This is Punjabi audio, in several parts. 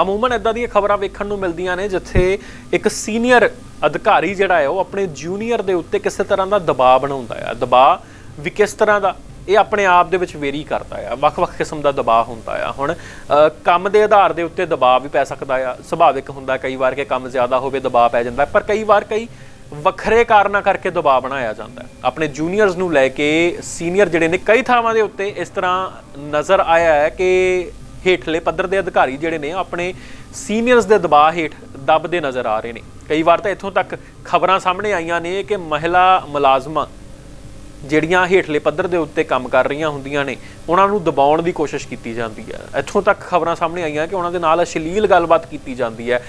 ਅਮੂਮਨ ਇਦਾਂ ਦੀਆਂ ਖਬਰਾਂ ਵੇਖਣ ਨੂੰ ਮਿਲਦੀਆਂ ਨੇ ਜਿੱਥੇ ਇੱਕ ਸੀਨੀਅਰ ਅਧਿਕਾਰੀ ਜਿਹੜਾ ਹੈ, ਉਹ ਆਪਣੇ ਜੂਨੀਅਰ ਦੇ ਉੱਤੇ ਕਿਸੇ ਤਰ੍ਹਾਂ ਦਾ ਦਬਾਅ ਬਣਾਉਂਦਾ ਹੈ। ਦਬਾਅ ਵੀ ਕਿਸ ਤਰ੍ਹਾਂ ਦਾ, ਇਹ ਆਪਣੇ ਆਪ ਦੇ ਵਿੱਚ ਵੇਰੀ ਕਰਦਾ ਆ ਵੱਖ-ਵੱਖ ਕਿਸਮ ਦਾ ਦਬਾਅ ਹੁੰਦਾ ਆ ਹੁਣ ਕੰਮ ਦੇ ਆਧਾਰ ਦੇ ਉੱਤੇ ਦਬਾਅ ਵੀ ਪੈ ਸਕਦਾ ਆ ਸੁਭਾਵਿਕ ਹੁੰਦਾ ਕਈ ਵਾਰ ਕਿ ਕੰਮ ਜ਼ਿਆਦਾ ਹੋਵੇ, ਦਬਾਅ ਪੈ ਜਾਂਦਾ ਪਰ ਕਈ ਵਾਰ ਕਈ ਵੱਖਰੇ ਕਾਰਨਾਂ ਕਰਕੇ ਦਬਾਅ ਬਣਾਇਆ ਜਾਂਦਾ ਆਪਣੇ ਜੂਨੀਅਰਸ ਨੂੰ ਲੈ ਕੇ ਸੀਨੀਅਰ ਜਿਹੜੇ ਨੇ, ਕਈ ਥਾਵਾਂ ਦੇ ਉੱਤੇ ਇਸ ਤਰ੍ਹਾਂ ਨਜ਼ਰ ਆਇਆ ਹੈ ਕਿ ਹੇਠਲੇ ਪੱਧਰ ਦੇ ਅਧਿਕਾਰੀ ਜਿਹੜੇ ਨੇ ਆਪਣੇ ਸੀਨੀਅਰਸ ਦੇ ਦਬਾਅ ਹੇਠ ਦੱਬਦੇ ਨਜ਼ਰ ਆ ਰਹੇ ਨੇ। ਕਈ ਵਾਰ ਤਾਂ ਇੱਥੋਂ ਤੱਕ ਖਬਰਾਂ ਸਾਹਮਣੇ ਆਈਆਂ ਨੇ ਕਿ ਮਹਿਲਾ ਮੁਲਾਜ਼ਮਾਂ ਜਿਹੜੀਆਂ ਹੇਠਲੇ ਪੱਧਰ ਦੇ ਉੱਤੇ ਕੰਮ ਕਰ ਰਹੀਆਂ ਹੁੰਦੀਆਂ ਨੇ, ਉਹਨਾਂ ਨੂੰ ਦਬਾਉਣ ਦੀ ਕੋਸ਼ਿਸ਼ ਕੀਤੀ ਜਾਂਦੀ ਹੈ। ਇੱਥੋਂ ਤੱਕ ਖਬਰਾਂ ਸਾਹਮਣੇ ਆਈਆਂ ਕਿ ਉਹਨਾਂ ਦੇ ਨਾਲ ਅਸ਼ਲੀਲ ਗੱਲਬਾਤ ਕੀਤੀ ਜਾਂਦੀ ਹੈ।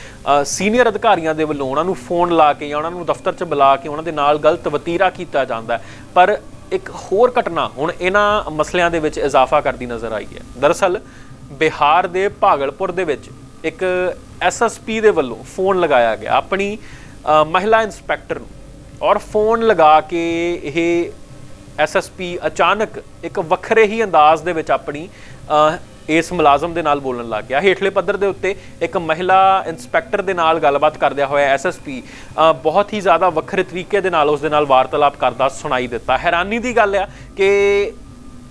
ਸੀਨੀਅਰ ਅਧਿਕਾਰੀਆਂ ਦੇ ਵੱਲੋਂ ਉਹਨਾਂ ਨੂੰ ਫੋਨ ਲਾ ਕੇ ਜਾਂ ਉਹਨਾਂ ਨੂੰ ਦਫ਼ਤਰ 'ਚ ਬੁਲਾ ਕੇ ਉਹਨਾਂ ਦੇ ਨਾਲ ਗਲਤ ਵਤੀਰਾ ਕੀਤਾ ਜਾਂਦਾ ਪਰ ਇੱਕ ਹੋਰ ਘਟਨਾ ਹੁਣ ਇਹਨਾਂ ਮਸਲਿਆਂ ਦੇ ਵਿੱਚ ਇਜ਼ਾਫਾ ਕਰਦੀ ਨਜ਼ਰ ਆਈ ਹੈ। ਦਰਅਸਲ ਬਿਹਾਰ ਦੇ ਭਾਗਲਪੁਰ ਦੇ ਵਿੱਚ ਇੱਕ ਐਸਐਸਪੀ ਦੇ ਵੱਲੋਂ ਫੋਨ ਲਗਾਇਆ ਗਿਆ ਆਪਣੀ ਮਹਿਲਾ ਇੰਸਪੈਕਟਰ ਨੂੰ ਔਰ ਫੋਨ ਲਗਾ ਕੇ ਇਹ ਐਸਐਸਪੀ ਅਚਾਨਕ ਇੱਕ ਵੱਖਰੇ ਹੀ ਅੰਦਾਜ਼ ਦੇ ਵਿੱਚ ਆਪਣੀ ਇਸ ਮੁਲਾਜ਼ਮ ਦੇ ਨਾਲ ਬੋਲਣ ਲੱਗ ਗਿਆ। ਹੇਠਲੇ ਪੱਧਰ ਦੇ ਉੱਤੇ ਇੱਕ ਮਹਿਲਾ ਇੰਸਪੈਕਟਰ ਦੇ ਨਾਲ ਗੱਲਬਾਤ ਕਰਦਿਆਂ ਹੋਇਆ ਐਸਐਸਪੀ ਬਹੁਤ ਹੀ ਜ਼ਿਆਦਾ ਵੱਖਰੇ ਤਰੀਕੇ ਦੇ ਨਾਲ ਉਸ ਦੇ ਨਾਲ ਵਾਰਤਾਲਾਪ ਕਰਦਾ, ਸੁਣਾਈ ਦਿੱਤਾ। ਹੈਰਾਨੀ ਦੀ ਗੱਲ ਆ ਕਿ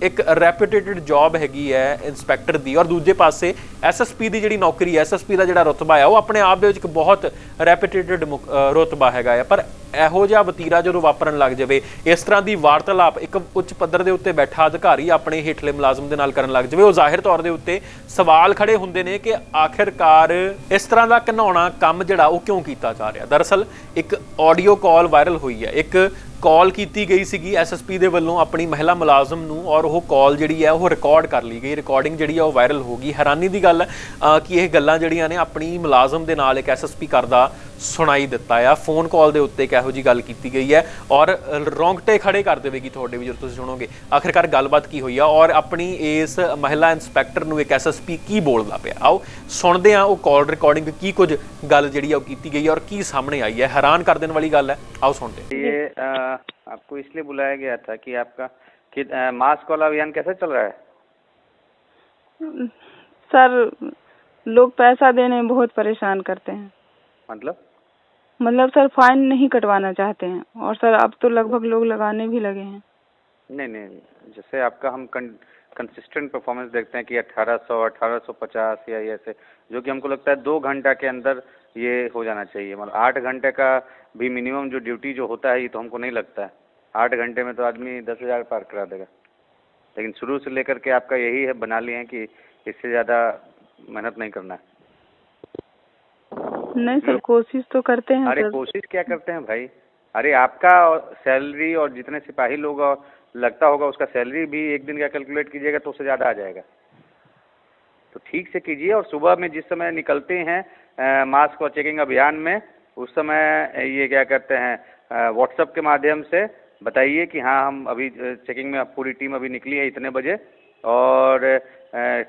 ਇੱਕ ਰੈਪਿਊਟੇਟਡ ਜੌਬ ਹੈਗੀ ਹੈ ਇੰਸਪੈਕਟਰ ਦੀ ਔਰ ਦੂਜੇ ਪਾਸੇ ਐਸਐਸਪੀ ਦੀ ਜਿਹੜੀ ਨੌਕਰੀ ਹੈ ਐਸਐਸਪੀ ਦਾ ਜਿਹੜਾ ਰੁਤਬਾ ਹੈ, ਉਹ ਆਪਣੇ ਆਪ ਦੇ ਵਿੱਚ ਇੱਕ ਬਹੁਤ ਰੈਪਿਊਟੇਟਡ ਰੁਤਬਾ ਹੈਗਾ ਆ ਪਰ ਇਹੋ ਜਿਹਾ ਵਤੀਰਾ ਜਦੋਂ ਵਾਪਰਨ ਲੱਗ ਜਾਵੇ ਇਸ ਤਰ੍ਹਾਂ ਦੀ ਵਾਰਤਾਲਾਪ ਇੱਕ ਉੱਚ ਪੱਧਰ ਦੇ ਉੱਤੇ ਬੈਠਾ ਅਧਿਕਾਰੀ ਆਪਣੇ ਹੇਠਲੇ ਮੁਲਾਜ਼ਮ ਦੇ ਨਾਲ ਕਰਨ ਲੱਗ ਜਾਵੇ। ਉਹ ਜ਼ਾਹਿਰ ਤੌਰ ਦੇ ਉੱਤੇ ਸਵਾਲ ਖੜੇ ਹੁੰਦੇ ਨੇ ਕਿ ਆਖਿਰਕਾਰ ਇਸ ਤਰ੍ਹਾਂ ਦਾ ਘਿਨਾਉਣਾ ਕੰਮ ਜਿਹੜਾ ਉਹ ਕਿਉਂ ਕੀਤਾ ਜਾ ਰਿਹਾ? ਦਰਅਸਲ ਇੱਕ ਆਡੀਓ ਕਾਲ ਵਾਇਰਲ ਹੋਈ ਹੈ। ਇੱਕ ਕਾਲ ਕੀਤੀ ਗਈ ਸੀਗੀ ਐਸਐਸਪੀ ਦੇ ਵੱਲੋਂ ਆਪਣੀ ਮਹਿਲਾ ਮੁਲਾਜ਼ਮ ਨੂੰ ਔਰ ਉਹ ਕਾਲ ਜਿਹੜੀ ਹੈ ਉਹ ਰਿਕਾਰਡ ਕਰ ਲਈ ਗਈ। ਰਿਕਾਰਡਿੰਗ ਜਿਹੜੀ ਹੈ ਉਹ ਵਾਇਰਲ ਹੋ ਗਈ। ਹੈਰਾਨੀ ਦੀ ਗੱਲ ਹੈ ਅਹ, ਕਿ ਇਹ ਗੱਲਾਂ ਜਿਹੜੀਆਂ ਨੇ ਆਪਣੀ ਮੁਲਾਜ਼ਮ ਦੇ ਨਾਲ ਇੱਕ ਐਸਐਸਪੀ ਕਰਦਾ ਸੁਣਾਈ ਦਿੱਤਾ ਆ ਫੋਨ ਕਾਲ ਦੇ ਉੱਤੇ ਇੱਕ ਇਹੋ ਜੀ ਗੱਲ ਕੀਤੀ ਗਈ ਹੈ ਔਰ ਰੌਂਗਟੇ ਖੜੇ ਕਰ ਦੇਵੇਗੀ ਤੁਹਾਡੇ ਵੀ ਜਦੋਂ ਤੁਸੀਂ ਸੁਣੋਗੇ ਆਖਿਰਕਾਰ ਗੱਲਬਾਤ ਕੀ ਹੋਈ ਆ ਔਰ ਆਪਣੀ ਇਸ ਮਹਿਲਾ ਇੰਸਪੈਕਟਰ ਨੂੰ ਇੱਕ ਐਸਐਸਪੀ ਕੀ ਬੋਲਦਾ ਪਿਆ ਆਓ ਸੁਣਦੇ ਆ ਉਹ ਕਾਲ ਰਿਕਾਰਡਿੰਗ ਕੀ ਕੁਝ ਗੱਲ ਜਿਹੜੀ ਆ ਉਹ ਕੀਤੀ ਗਈ ਹੈ ਔਰ ਕੀ ਸਾਹਮਣੇ ਆਈ ਹੈ ਹੈਰਾਨ ਕਰ ਦੇਣ ਵਾਲੀ ਗੱਲ ਹੈ ਆਓ ਸੁਣਦੇ ਹਾਂ। ये अ, आपको इसलिए बुलाया गया था कि आपका कि अ, मास्क वाला अभियान कैसे चल रहा है सर लोग पैसा देने में बहुत परेशान करते हैं मतलब? मतलब सर फाइन नहीं कटवाना चाहते हैं। और सर अब तो लगभग लोग लगाने भी लगे हैं। नहीं नहीं जैसे आपका हम कंसिस्टेंट परफॉर्मेंस देखते हैं कि 1800 1850 या ऐसे जो कि हमको लगता है दो घंटा के अंदर ये हो जाना चाहिए। मतलब आठ घंटे का भी मिनिमम जो ड्यूटी जो होता है ये तो हमको नहीं लगता है। आठ घंटे में तो आदमी दस हज़ार पार करा देगा। लेकिन शुरू से लेकर के आपका यही है बना लिए हैं कि इससे ज़्यादा मेहनत नहीं करना है। नहीं सर कोशिश तो करते हैं अरे कोशिश क्या करते हैं भाई? अरे आपका सैलरी और जितने सिपाही लोग लगता होगा उसका सैलरी भी एक दिन का कैलकुलेट कीजिएगा तो उससे ज़्यादा आ जाएगा। तो ठीक से कीजिए और सुबह में जिस समय निकलते हैं मास्क और चेकिंग अभियान में उस समय ये क्या करते हैं व्हाट्सएप के माध्यम से बताइए कि हाँ हम अभी चेकिंग में पूरी टीम अभी निकली है इतने बजे और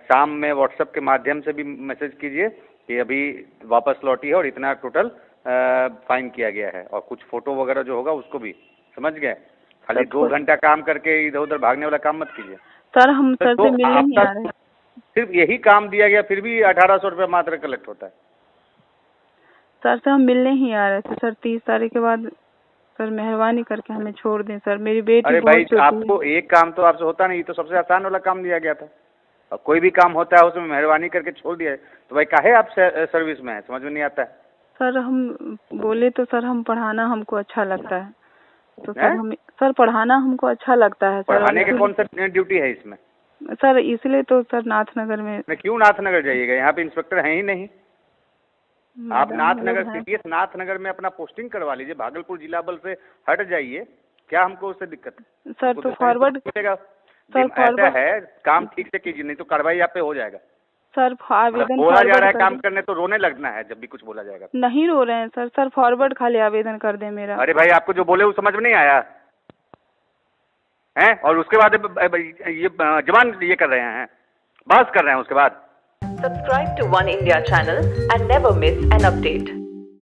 शाम में व्हाट्सएप के माध्यम से भी मैसेज कीजिए कि अभी वापस लौटी है और इतना टोटल फाइन किया गया है। और कुछ फ़ोटो वगैरह जो होगा उसको भी। समझ गए? खाली दो घंटा काम करके इधर उधर भागने वाला काम मत कीजिए। सर हम सर, सर तो से मिलने ही आपका- आ रहे। सिर्फ़ यही काम दिया गया फिर भी अठारह सौ रुपये मात्र कलेक्ट होता है। सर से हम मिलने ही आ रहे थे। सर तीस तारीख के बाद सर मेहरबानी करके हमें छोड़ दें। सर मेरी बेटी अरे भाई आपको एक काम तो आपसे होता नहीं तो सबसे आसान वाला काम दिया गया था। और कोई भी काम होता है उसमें मेहरबानी करके छोड़ दिया तो भाई काहे आप सर्विस में है? समझ में नहीं आता है। सर हम बोले तो सर हम पढ़ाना हमको अच्छा लगता है। तो सर हम सर पढ़ाना हमको अच्छा लगता है सर। पढ़ाने के कौन सा ड्यूटी है इसमें? सर इसलिए तो सर नाथनगर में मैं क्यों नाथनगर जाइएगा? यहाँ पे इंस्पेक्टर है ही नहीं। आप नाथनगर सीडीएस नाथनगर में अपना पोस्टिंग करवा लीजिए भागलपुर जिला बल से हट जाइए। क्या हमको उससे दिक्कत? है सर तो तो फॉरवर्ड मिलेगा। सर, ऐसा है काम ठीक से कीजिए नहीं तो कार्रवाई आप पे हो जाएगा। सर मतलब आवेदन बोला जा रहा है काम करने तो रोने लगना है जब भी कुछ बोला जाएगा नहीं रो रहे हैं सर सर फॉरवर्ड खाली आवेदन कर दे मेरा। अरे भाई आपको जो बोले वो समझ में नहीं आया। हैं? और उसके बाद ये जवान ये कर रहे हैं बहस कर रहे हैं उसके बाद। Subscribe to One India channel and never miss an update.